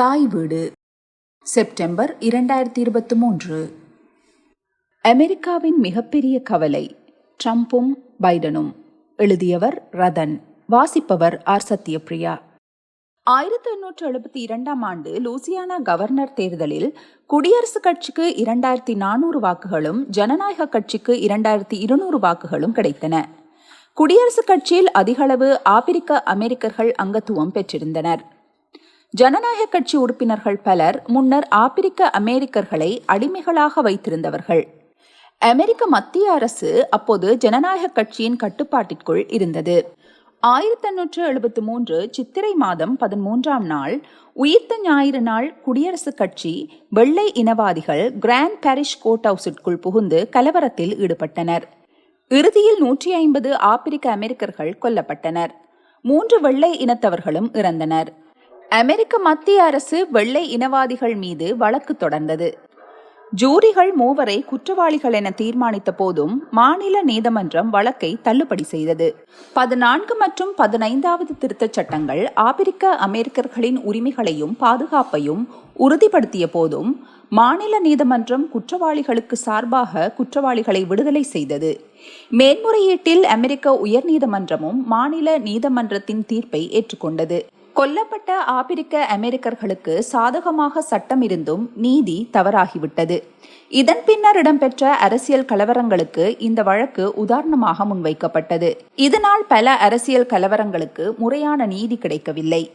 தாய் வீடு. செப்டம்பர் இரண்டாயிரத்தி இருபத்தி மூன்று. அமெரிக்காவின் மிகப்பெரிய கவலை ட்ரம்பும் பைடனும். எழுதியவர் ரதன் வாசிப்பவர் ஆர். சத்யபிரியா ஆயிரத்தி எண்ணூற்று எழுபத்தி இரண்டாம் ஆண்டு லூசியானா கவர்னர் தேர்தலில் குடியரசுக் கட்சிக்கு இரண்டாயிரத்தி நானூறு வாக்குகளும் ஜனநாயக கட்சிக்கு இரண்டாயிரத்தி இருநூறு வாக்குகளும் கிடைத்தன. குடியரசுக் கட்சியில் அதிகளவு ஆப்பிரிக்க அமெரிக்கர்கள் அங்கத்துவம் பெற்றிருந்தனர். ஜனநாயக கட்சி உறுப்பினர்கள் பலர் முன்னர் ஆப்பிரிக்க அமெரிக்கர்களை அடிமைகளாக வைத்திருந்தவர்கள். அமெரிக்க மத்திய அரசு அப்போது ஜனநாயக கட்சியின் கட்டுப்பாட்டிற்குள் இருந்தது. ஆயிரத்தி எண்ணூற்று எழுபத்தி மூன்று சித்திரை மாதம் பதிமூன்றாம் நாள் உயிர்த்த ஞாயிறு நாள் குடியரசுக் கட்சி வெள்ளை இனவாதிகள் கிராண்ட் பாரிஷ் கோர்ட் ஹவுஸிற்குள் புகுந்து கலவரத்தில் ஈடுபட்டனர். இறுதியில் நூற்றி ஐம்பது ஆப்பிரிக்க அமெரிக்கர்கள் கொல்லப்பட்டனர். மூன்று வெள்ளை இனத்தவர்களும் இறந்தனர். அமெரிக்க மத்திய அரசு வெள்ளை இனவாதிகள் மீது வழக்கு தொடர்ந்தது. ஜூரிகள் மூவரை குற்றவாளிகள் என தீர்மானித்த போதும் மாநில நீதிமன்றம் வழக்கை தள்ளுபடி செய்தது. பதினான்கு மற்றும் பதினைந்தாவது திருத்தச் சட்டங்கள் ஆப்பிரிக்க அமெரிக்கர்களின் உரிமைகளையும் பாதுகாப்பையும் உறுதிப்படுத்திய போதும் மாநில நீதிமன்றம் குற்றவாளிகளுக்கு சார்பாக குற்றவாளிகளை விடுதலை செய்தது. மேன்முறையீட்டில் அமெரிக்க உயர்நீதிமன்றமும் மாநில நீதிமன்றத்தின் தீர்ப்பை ஏற்றுக்கொண்டது. கொல்லப்பட்ட ஆப்பிரிக்க அமெரிக்கர்களுக்கு சாதகமாக சட்டம் இருந்தும் நீதி தவறாகிவிட்டது. இதன் பின்னர் இடம்பெற்ற அரசியல் கலவரங்களுக்கு இந்த வழக்கு உதாரணமாக முன்வைக்கப்பட்டது. இதனால் பல அரசியல் கலவரங்களுக்கு முறையான நீதி கிடைக்கவில்லை.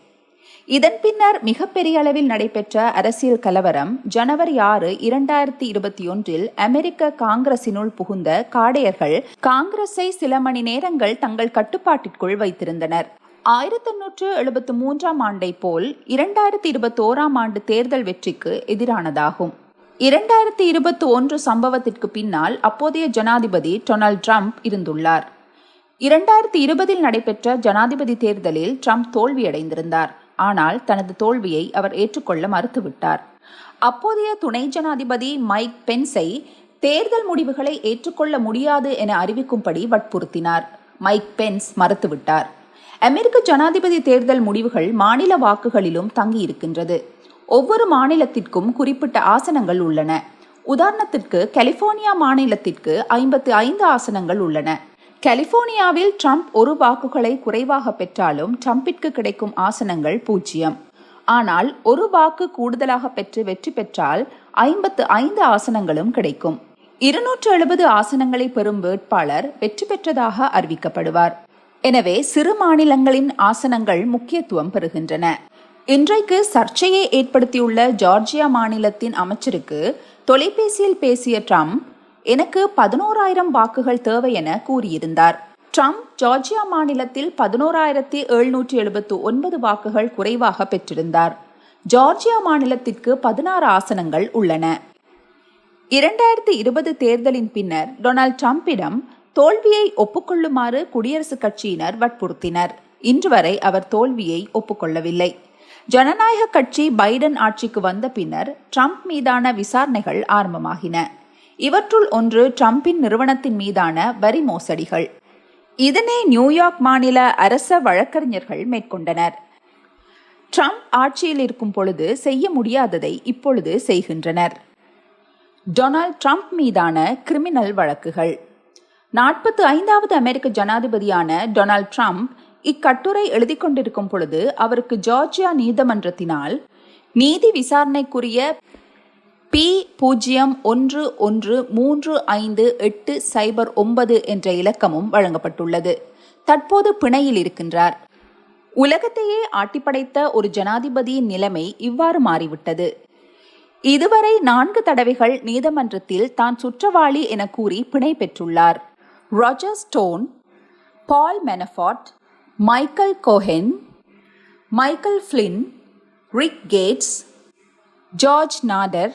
இதன் பின்னர் மிகப்பெரிய அளவில் நடைபெற்ற அரசியல் கலவரம் ஜனவரி ஆறு இரண்டாயிரத்தி இருபத்தி ஒன்றில் அமெரிக்க காங்கிரசினுள் புகுந்த காடையர்கள் காங்கிரஸை சில மணி நேரங்கள் தங்கள் கட்டுப்பாட்டிற்குள் வைத்திருந்தனர். ஆயிரத்தி எண்ணூற்று எழுபத்தி மூன்றாம் ஆண்டை போல் இரண்டாயிரத்தி இருபத்தி ஓராம் ஆண்டு தேர்தல் வெற்றிக்கு எதிரானதாகும். இரண்டாயிரத்தி இருபத்தி ஒன்று சம்பவத்திற்கு பின்னால் அப்போதைய ஜனாதிபதி டொனால்ட் ட்ரம்ப் இருந்துள்ளார். இரண்டாயிரத்தி இருபதில் நடைபெற்ற ஜனாதிபதி தேர்தலில் ட்ரம்ப் தோல்வியடைந்திருந்தார். ஆனால் தனது தோல்வியை அவர் ஏற்றுக்கொள்ள மறுத்துவிட்டார். அப்போதைய துணை ஜனாதிபதி மைக் பென்ஸை தேர்தல் முடிவுகளை ஏற்றுக்கொள்ள முடியாது என அறிவிக்கும்படி வற்புறுத்தினார். மைக் பென்ஸ் மறுத்துவிட்டார். அமெரிக்க ஜனாதிபதி தேர்தல் முடிவுகள் மாநில வாக்குகளிலும் தங்கியிருக்கின்றது. ஒவ்வொரு மாநிலத்திற்கும் குறிப்பிட்ட ஆசனங்கள் உள்ளன. உதாரணத்திற்கு கலிபோர்னியா மாநிலத்திற்கு ஐம்பத்தி ஐந்து ஆசனங்கள் உள்ளன. கலிபோர்னியாவில் ட்ரம்ப் ஒரு வாக்குகளை குறைவாக பெற்றாலும் ட்ரம்பிற்கு கிடைக்கும் ஆசனங்கள் பூஜ்ஜியம். ஆனால் ஒரு வாக்கு கூடுதலாக பெற்று வெற்றி பெற்றால் ஐம்பத்து ஐந்து ஆசனங்களும் கிடைக்கும். இருநூற்று எழுபது ஆசனங்களை பெறும் வேட்பாளர் வெற்றி பெற்றதாக அறிவிக்கப்படுவார். எனவே சிறு மாநிலங்களின் ஆசனங்கள் முக்கியத்துவம் பெறுகின்றன. இன்றைக்கு சர்ச்சையை ஏற்படுத்தியுள்ள ஜார்ஜியா மாநிலத்தின் அமைச்சருக்கு தொலைபேசியில் பேசிய ட்ரம்ப் எனக்கு பதினோராயிரம் வாக்குகள் தேவை என கூறியிருந்தார். ட்ரம்ப் ஜார்ஜியா மாநிலத்தில் பதினோராயிரத்தி எழுநூற்றி எழுபத்து ஒன்பது வாக்குகள் குறைவாக பெற்றிருந்தார். ஜார்ஜியா மாநிலத்திற்கு பதினாறு ஆசனங்கள் உள்ளன. இரண்டாயிரத்தி இருபது தேர்தலின் பின்னர் டொனால்ட் ட்ரம்பிடம் தோல்வியை ஒப்புக்கொள்ளுமாறு குடியரசுக் கட்சியினர் வற்புறுத்தினர். இன்று வரை அவர் தோல்வியை ஒப்புக்கொள்ளவில்லை. ஜனநாயக கட்சி பைடன் ஆட்சிக்கு வந்த பின்னர் ட்ரம்ப் மீதான விசாரணைகள் ஆரம்பமாகின. இவற்றுள் ஒன்று ட்ரம்பின் நிறுவனத்தின் மீதான வரி மோசடிகள். இதனை நியூயார்க் மாநில அரச வழக்கறிஞர்கள் மேற்கொண்டனர். ட்ரம்ப் ஆட்சியில் இருக்கும் பொழுது செய்ய முடியாததை இப்பொழுது செய்கின்றனர். டொனால்ட் ட்ரம்ப் மீதான கிரிமினல் வழக்குகள். நாற்பத்து ஐந்தாவது அமெரிக்க ஜனாதிபதியான டொனால்ட் ட்ரம்ப் இக்கட்டுரை எழுதி கொண்டிருக்கும் பொழுது அவருக்கு ஜார்ஜியா நீதிமன்றத்தினால் நீதி விசாரணைக்குரிய பி பூஜ்ஜியம் ஒன்று ஒன்று மூன்று ஐந்து எட்டு சைபர் ஒன்பது என்ற இலக்கமும் வழங்கப்பட்டுள்ளது. தற்போது பிணையில் இருக்கின்றார். உலகத்தையே ஆட்டிப்படைத்த ஒரு ஜனாதிபதியின் நிலைமை இவ்வாறு மாறிவிட்டது. இதுவரை நான்கு தடவைகள் நீதிமன்றத்தில் தான் சுற்றவாளி என கூறி பிணை பெற்றுள்ளார். Roger Stone Paul Manafort Michael Cohen Michael Flynn Rick Gates George Nader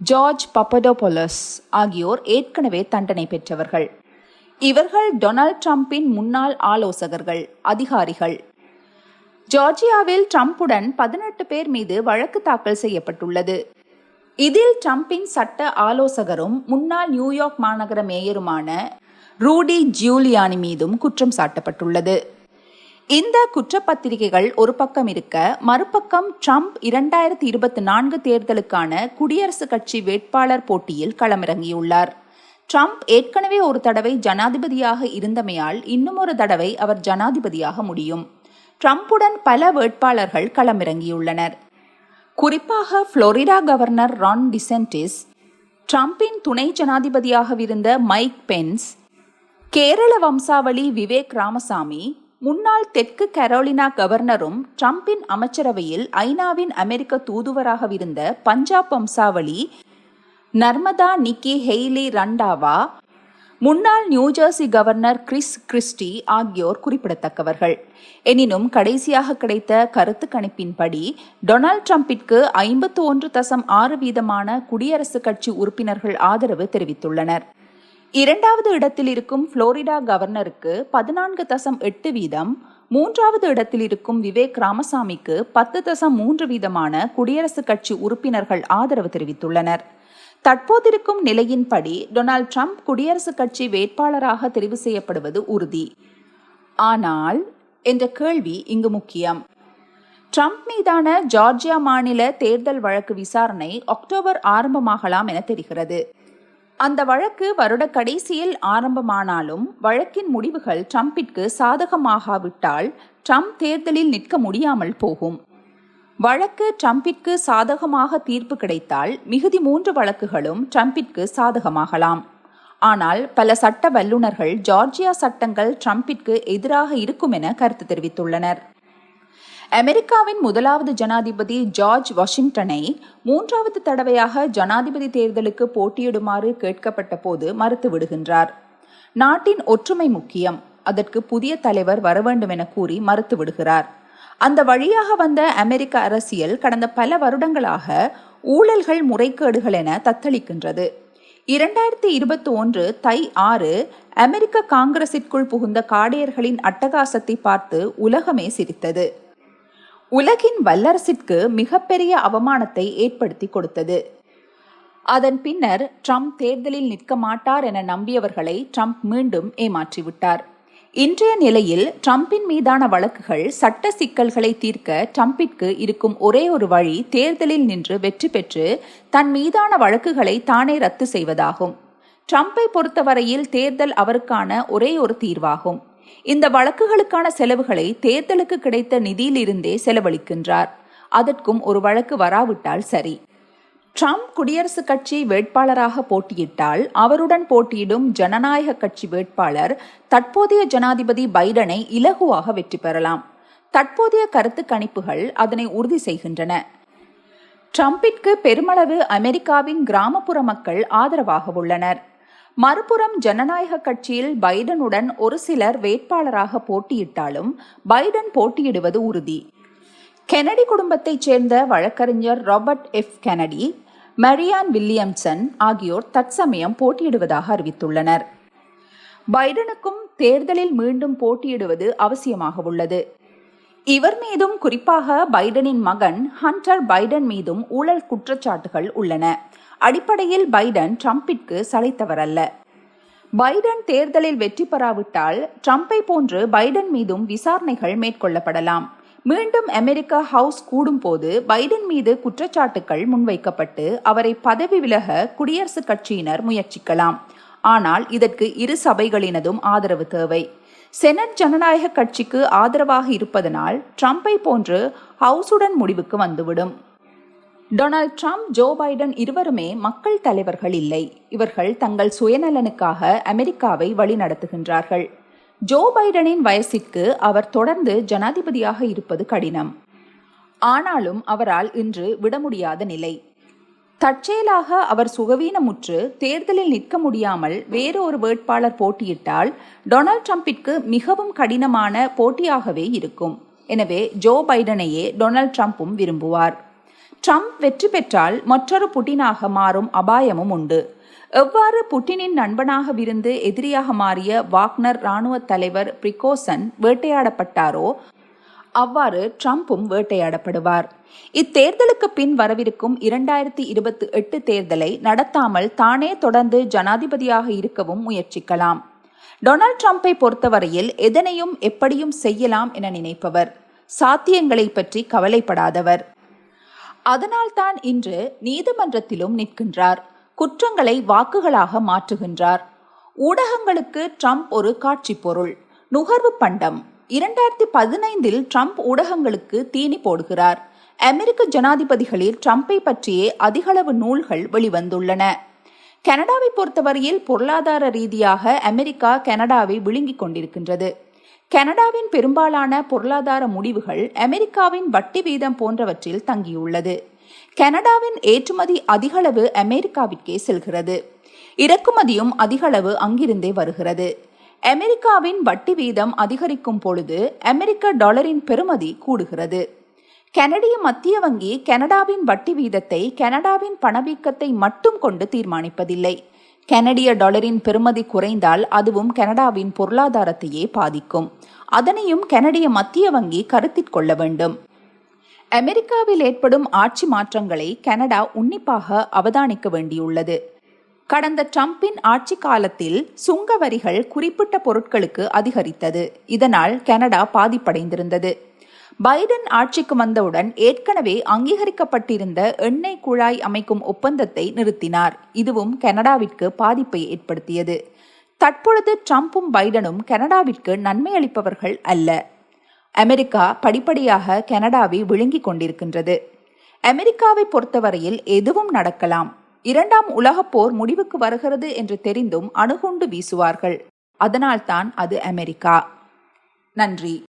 George Papadopoulos ஆகியோர் ஏற்கனவே தண்டனை பெற்றவர்கள். இவர்கள் டொனால்ட் ட்ரம்பின் முன்னாள் ஆலோசகர்கள் அதிகாரிகள். ஜார்ஜியாவில் ட்ரம்புடன் பதினெட்டு பேர் மீது வழக்கு தாக்கல் செய்யப்பட்டுள்ளது. இதில் ட்ரம்பின் சட்ட ஆலோசகரும் முன்னாள் நியூயார்க் மாநகர மேயருமான ரூடி ஜூலியானி மீதும் குற்றம் சாட்டப்பட்டுள்ளது. இந்த குற்றப்பத்திரிகைகள் ஒரு பக்கம் இருக்க மறுபக்கம் ட்ரம்ப் இரண்டாயிரத்தி இருபத்தி நான்கு தேர்தலுக்கான குடியரசுக் கட்சி வேட்பாளர் போட்டியில் களமிறங்கியுள்ளார். ட்ரம்ப் ஏற்கனவே ஒரு தடவை ஜனாதிபதியாக இருந்தமையால் இன்னும் ஒரு தடவை அவர் ஜனாதிபதியாக முடியும். ட்ரம்புடன் பல வேட்பாளர்கள் களமிறங்கியுள்ளனர். குறிப்பாக புளோரிடா கவர்னர் ரான் டிசென்டிஸ் ட்ரம்பின் துணை ஜனாதிபதியாகவிருந்த மைக் பென்ஸ் கேரள வம்சாவளி விவேக் ராமசாமி முன்னாள் தெற்கு கரோலினா கவர்னரும் ட்ரம்பின் அமைச்சரவையில் ஐநாவின் அமெரிக்க தூதுவராகவிருந்த பஞ்சாப் வம்சாவளி நர்மதா நிக்கி ஹெய்லி ரண்டாவா முன்னாள் நியூஜெர்சி கவர்னர் கிறிஸ் கிறிஸ்டி ஆகியோர் குறிப்பிடத்தக்கவர்கள். எனினும் கடைசியாக கிடைத்த கருத்து கணிப்பின்படி டொனால்ட் ட்ரம்பிற்கு ஐம்பத்து ஒன்று தசம் ஆறு வீதமான குடியரசுக் கட்சி உறுப்பினர்கள் ஆதரவு தெரிவித்துள்ளனர். இரண்டாவது இடத்தில் இருக்கும் புளோரிடா கவர்னருக்கு பதினான்கு தசம் எட்டு வீதம் மூன்றாவது இடத்தில் இருக்கும் விவேக் ராமசாமிக்கு பத்து தசம் மூன்று வீதமான குடியரசுக் கட்சி உறுப்பினர்கள் ஆதரவு தெரிவித்துள்ளனர். தற்போதிருக்கும் நிலையின்படி டொனால்ட் ட்ரம்ப் குடியரசுக் கட்சி வேட்பாளராக தெரிவு செய்யப்படுவது உறுதி. ஆனால் என்ற கேள்வி இங்கு முக்கியம். ட்ரம்ப் மீதான ஜார்ஜியா மாநில தேர்தல் வழக்கு விசாரணை அக்டோபர் ஆரம்பமாகலாம் என தெரிகிறது. அந்த வழக்கு வருட கடைசியில் ஆரம்பமானாலும் வழக்கின் முடிவுகள் ட்ரம்பிற்கு சாதகமாகாவிட்டால் ட்ரம்ப் தேர்தலில் நிற்க முடியாமல் போகும். வழக்கு ட்ரம்பிற்கு சாதகமாக தீர்ப்பு கிடைத்தால் மிகுதி மூன்று வழக்குகளும் ட்ரம்பிற்கு சாதகமாகலாம். ஆனால் பல சட்ட வல்லுநர்கள் ஜார்ஜியா சட்டங்கள் ட்ரம்பிற்கு எதிராக இருக்கும் என கருத்து தெரிவித்துள்ளனர். அமெரிக்காவின் முதலாவது ஜனாதிபதி ஜார்ஜ் வாஷிங்டனை மூன்றாவது தடவையாக ஜனாதிபதி தேர்தலுக்கு போட்டியிடுமாறு கேட்கப்பட்ட போது மறுத்து விடுகின்றார். நாட்டின் ஒற்றுமை முக்கியம். அதற்கு புதிய தலைவர் வர வேண்டும் என கூறி மறுத்து விடுகிறார். அந்த வழியாக வந்த அமெரிக்க அரசியல் கடந்த பல வருடங்களாக ஊழல்கள் முறைகேடுகள் என தத்தளிக்கின்றது. இரண்டாயிரத்தி இருபத்தி ஒன்று தை ஆறு அமெரிக்க காங்கிரசிற்குள் புகுந்த காடையர்களின் அட்டகாசத்தை பார்த்து உலகமே சிரித்தது. உலகின் வல்லரசிற்கு மிகப்பெரிய அவமானத்தை ஏற்படுத்தி கொடுத்தது. அதன் பின்னர் ட்ரம்ப் தேர்தலில் நிற்க மாட்டார் என நம்பியவர்களை ட்ரம்ப் மீண்டும் ஏமாற்றிவிட்டார். இன்றைய நிலையில் ட்ரம்பின் மீதான வழக்குகள் சட்ட சிக்கல்களை தீர்க்க ட்ரம்பிற்கு இருக்கும் ஒரே ஒரு வழி தேர்தலில் நின்று வெற்றி பெற்று தன் மீதான வழக்குகளை தானே ரத்து செய்வதாகும். ட்ரம்பை பொறுத்தவரையில் தேர்தல் அவருக்கான ஒரே ஒரு தீர்வாகும். இந்த வழக்குகளுக்கான செலவுகளை தேர்தலுக்கு கிடைத்த நிதியிலிருந்தே செலவழிக்கின்றார். அதற்கும் ஒரு வழக்கு வராவிட்டால் சரி. ட்ரம்ப் குடியரசுக் கட்சி வேட்பாளராக போட்டியிட்டால் அவருடன் போட்டியிடும் ஜனநாயக கட்சி வேட்பாளர் தற்போதைய ஜனாதிபதி பைடனை இலகுவாக வெற்றி பெறலாம். தற்போதைய கருத்து கணிப்புகள் அதனை உறுதி செய்கின்றன. ட்ரம்பிற்கு பெருமளவு அமெரிக்காவின் கிராமப்புற மக்கள் ஆதரவாக உள்ளனர். மறுபுறம் ஜனநாயக கட்சியில் பைடனுடன் ஒரு சிலர் வேட்பாளராக போட்டியிட்டாலும் பைடன் போட்டியிடுவது உறுதி. கெனடி குடும்பத்தைச் சேர்ந்த வழக்கறிஞர் Robert F. Kennedy Marianne Williamson ஆகியோர் தற்சமயம் போட்டியிடுவதாக அறிவித்துள்ளனர். பைடனுக்கும் தேர்தலில் மீண்டும் போட்டியிடுவது அவசியமாக உள்ளது. இவர் மீதும் குறிப்பாக பைடனின் மகன் ஹண்டர் பைடன் மீதும் ஊழல் குற்றச்சாட்டுகள் உள்ளன. அடிப்படையில் பைடன் ட்ரம்பிற்கு சளைத்தவரல்ல. பைடன் தேர்தலில் வெற்றி பெறாவிட்டால் ட்ரம்பை போன்று பைடன் மீதும் விசாரணைகள் மேற்கொள்ளப்படலாம். மீண்டும் அமெரிக்க ஹவுஸ் கூடும்போது பைடன் மீது குற்றச்சாட்டுகள் முன்வைக்கப்பட்டு அவரை பதவி விலக குடியரசுக் கட்சியினர் முயற்சிக்கலாம். ஆனால் இதற்கு இரு சபைகளினதும் ஆதரவு தேவை. செனட் ஜனநாயக கட்சிக்கு ஆதரவாக இருப்பதனால் ட்ரம்பை போன்று ஹவுஸுடன் முடிவுக்கு வந்துவிடும். டொனால்ட் ட்ரம்ப் ஜோ பைடன் இருவருமே மக்கள் தலைவர்கள் இல்லை. இவர்கள் தங்கள் சுயநலனுக்காக அமெரிக்காவை வழிநடத்துகின்றார்கள். ஜோ பைடனின் வயசிற்கு அவர் தொடர்ந்து ஜனாதிபதியாக இருப்பது கடினம். ஆனாலும் அவரால் இன்று விட முடியாத நிலை. தற்செயலாக அவர் சுகவீனமுற்று தேர்தலில் நிற்க முடியாமல் வேறு ஒரு வேட்பாளர் போட்டியிட்டால் டொனால்ட் ட்ரம்பிற்கு மிகவும் கடினமான போட்டியாகவே இருக்கும். எனவே ஜோ பைடனையே டொனால்ட் ட்ரம்ப்பும் விரும்புவார். ட்ரம்ப் வெற்றி பெற்றால் மற்றொரு புட்டினாக மாறும் அபாயமும் உண்டு. எவ்வாறு புட்டினின் நண்பனாக விருந்து எதிரியாக மாறிய வாக்னர் இராணுவ தலைவர் பிரிகோசன் வேட்டையாடப்பட்டாரோ அவ்வாறு ட்ரம்ப்பும் வேட்டையாடப்படுவார். இத்தேர்தலுக்கு பின் வரவிருக்கும் இரண்டாயிரத்தி இருபத்தி எட்டு தேர்தலை நடத்தாமல் தானே தொடர்ந்து ஜனாதிபதியாக இருக்கவும் முயற்சிக்கலாம். டொனால்ட் ட்ரம்ப்பை பொறுத்தவரையில் எதனையும் எப்படியும் செய்யலாம் என நினைப்பவர். சாத்தியங்களை பற்றி கவலைப்படாதவர். அதனால்தான் இன்று நீதிமன்றத்திலும் நிற்கின்றார். குற்றங்களை வாக்குகளாக மாற்றுகின்றார். ஊடகங்களுக்கு ட்ரம்ப் ஒரு காட்சி பொருள் நுகர்வு பண்டம். இரண்டாயிரத்தி பதினைந்தில் ட்ரம்ப் ஊடகங்களுக்கு தீனி போடுகிறார். அமெரிக்க ஜனாதிபதிகளில் ட்ரம்ப்பை பற்றியே அதிகளவு நூல்கள் வெளிவந்துள்ளன. கனடாவை பொறுத்தவரையில் பொருளாதார ரீதியாக அமெரிக்கா கனடாவை விழுங்கிக் கொண்டிருக்கின்றது. கனடாவின் பெரும்பாலான பொருளாதார முடிவுகள் அமெரிக்காவின் வட்டி வீதம் போன்றவற்றில் தங்கியுள்ளது. கனடாவின் ஏற்றுமதி அதிகளவு அமெரிக்காவிற்கே செல்கிறது. இறக்குமதியும் அதிகளவு அங்கிருந்தே வருகிறது. அமெரிக்காவின் வட்டி வீதம் அதிகரிக்கும் பொழுது அமெரிக்க டாலரின் பெறுமதி கூடுகிறது. கனடிய மத்திய வங்கி கனடாவின் வட்டி வீதத்தை கனடாவின் பணவீக்கத்தை மட்டும் கொண்டு தீர்மானிப்பதில்லை. கனடிய டாலரின் பெறுமதி குறைந்தால் அதுவும் கனடாவின் பொருளாதாரத்தையே பாதிக்கும். அதனையும் கனடிய மத்திய வங்கி கருத்தில் கொள்ள வேண்டும். அமெரிக்காவில் ஏற்படும் ஆட்சி மாற்றங்களை கனடா உன்னிப்பாக அவதானிக்க வேண்டியுள்ளது. கடந்த டிரம்பின் ஆட்சி காலத்தில் சுங்க வரிகள் குறிப்பிட்ட பொருட்களுக்கு அதிகரித்தது. இதனால் கனடா பாதிப்படைந்திருந்தது. பைடன் ஆட்சிக்கு வந்தவுடன் ஏற்கனவே அங்கீகரிக்கப்பட்டிருந்த எண்ணெய் குழாய் அமைக்கும் ஒப்பந்தத்தை நிறுத்தினார். இதுவும் கனடாவிற்கு பாதிப்பை ஏற்படுத்தியது. தற்பொழுது ட்ரம்ப்பும் பைடனும் கனடாவிற்கு நன்மை அளிப்பவர்கள் அல்ல. அமெரிக்கா படிப்படியாக கனடாவை விழுங்கிக் கொண்டிருக்கின்றது. அமெரிக்காவை பொறுத்தவரையில் எதுவும் நடக்கலாம். இரண்டாம் உலகப் போர் முடிவுக்கு வருகிறது என்று தெரிந்தும் அணுகுண்டு வீசுவார்கள். அதனால்தான் அது அமெரிக்கா. நன்றி.